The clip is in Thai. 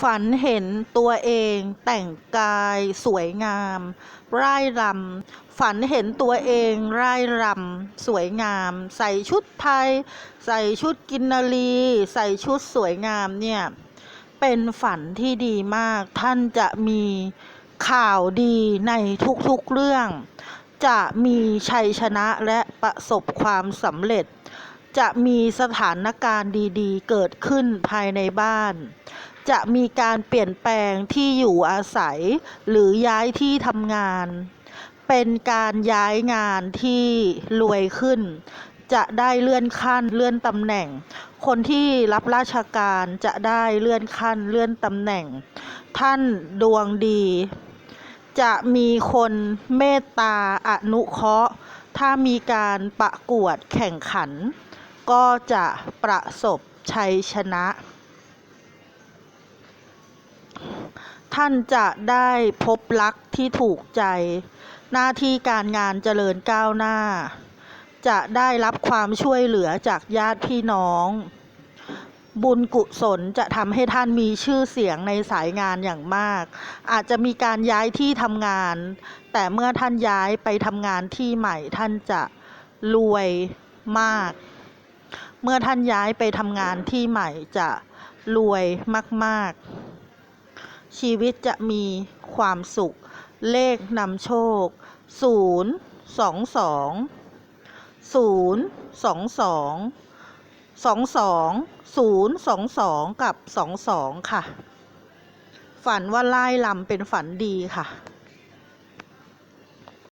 ฝันเห็นตัวเองแต่งกายสวยงาม ร่ายรำฝันเห็นตัวเองร่ายรำสวยงาม ใส่ชุดไทย ใส่ชุดกินนารี ใส่ชุดสวยงามเนี่ย เป็นฝันที่ดีมาก ท่านจะมีข่าวดีในทุกๆเรื่อง จะมีชัยชนะและประสบความสำเร็จ จะมีสถานการณ์ดีๆ เกิดขึ้นภายในบ้าน จะมีการเปลี่ยนแปลงที่อยู่อาศัย หรือย้ายที่ทำงาน เป็นการย้ายงานที่รวยขึ้น จะได้เลื่อนขั้นเลื่อนตำแหน่ง คนที่รับราชการจะได้เลื่อนขั้นเลื่อนตำแหน่ง ท่านดวงดี จะมีคนเมตตาอนุเคราะห์ถ้ามีการประกวดแข่งขัน ก็จะประสบชัยชนะ ท่านจะได้พบรักที่ถูกใจ หน้าที่การงานเจริญก้าวหน้า จะได้รับความช่วยเหลือจากญาติพี่น้อง บุญกุศลจะทำให้ท่านมีชื่อเสียงในสายงานอย่างมาก อาจจะมีการย้ายที่ทำงาน แต่เมื่อท่านย้ายไปทำงานที่ใหม่ท่านจะรวยมาก เมื่อท่านย้ายไปทำงานที่ใหม่จะรวยมาก ๆ ชีวิตจะมีความสุข เลขนำโชค 0 2 2 0 2 2 2 2 0 2 2 กับ 2 2 ค่ะ ฝันว่าไล่ลำเป็นฝันดีค่ะ